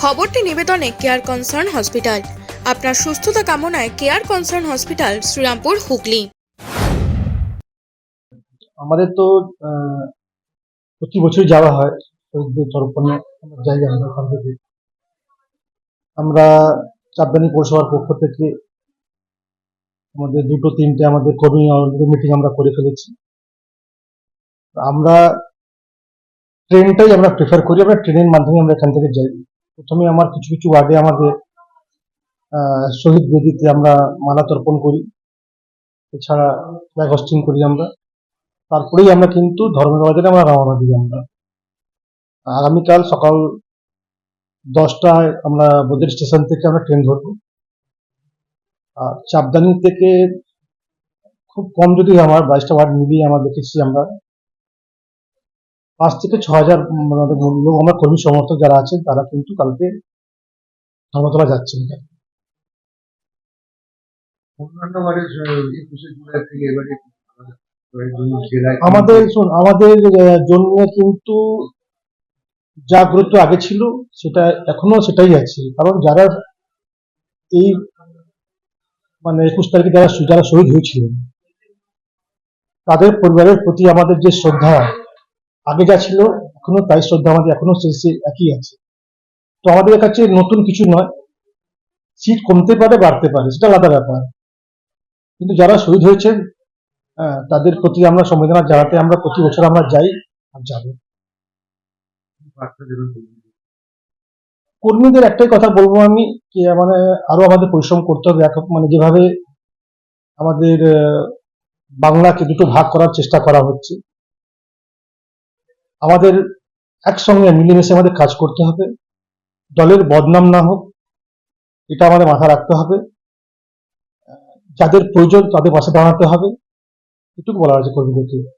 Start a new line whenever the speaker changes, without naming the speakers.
খবরটি নিবেদনে care concern hospital আপনার সুস্থতা কামনায় care concern hospital Serampore, Hooghly.
আমাদের তো প্রতি বছর যাওয়া হয়। শহীদদের তর্পণে আমরা ওখান থেকে। আমরা পৌরসভার পক্ষ থেকে আমাদের দুটো, তিনটে আমাদের কর্মী মিটিং আমরা করে ফেলেছি। আমরা ট্রেনটাই আমরা প্রেফার করি, আমরা ট্রেনের মাধ্যমে আমরা এখান থেকে যাই। প্রথমে আমার কিছু কিছু ওয়ার্ডে আমাদের শহীদ বেদিতে আমরা মালা তর্পণ করি। এছাড়া ফ্ল্যাগ হোস্টিং করি আমরা। তারপরেই আমরা কিন্তু ধর্মের বাজারে আমরা রওনা দিই আমরা। আগামীকাল সকাল দশটায় আমরা বোদের স্টেশন থেকে আমরা ট্রেন ধরবো। আর চাপদানি থেকে খুব কম যদি আমার বাইশটা ওয়ার্ড মিলিয়ে আমরা দেখেছি আমরা। পাঁচ থেকে ছ হাজার লোক আমরা কর্মী সমর্থক যারা আছেন তারা কিন্তু কালকে ধর্মতলা যাচ্ছেন। আমাদের শোন আমাদের জন্য কিন্তু যা গুরুত্ব আগে ছিল সেটা এখনও সেটাই আছে। কারণ যারা এই মানে একুশ তারিখে যারা যারা শহীদ হয়েছিলেন তাদের পরিবারের প্রতি আমাদের যে শ্রদ্ধা আগে যা ছিল এখনও তাই শ্রদ্ধা আমাদের এখনও সেই একই আছে। তো আমাদের কাছে নতুন কিছু নয়। সিট কমতে পারে বাড়তে পারে সেটা আলাদা ব্যাপার। কিন্তু যারা শহীদ হয়েছেন আহ, তাদের প্রতি আমরা সংবেদনা জানাতে আমরা প্রতি বছর আমরা যাই আর যাব। কর্মীদের একটাই কথা বলব আমি যে মানে আরও আমাদের পরিশ্রম করতে হবে। এক- মানে যেভাবে আমাদের বাংলাকে দুটো ভাগ করার চেষ্টা করা হচ্ছে। আমাদের একসঙ্গে মিলেমিশে আমাদের কাজ করতে হবে। দলের বদনাম না হোক, এটা আমাদের মাথা রাখতে হবে। যাদের প্রয়োজন তাদের পাশে দাঁড়াতে হবে। এটুকু বলা হয়েছে কর্মীদেরকে।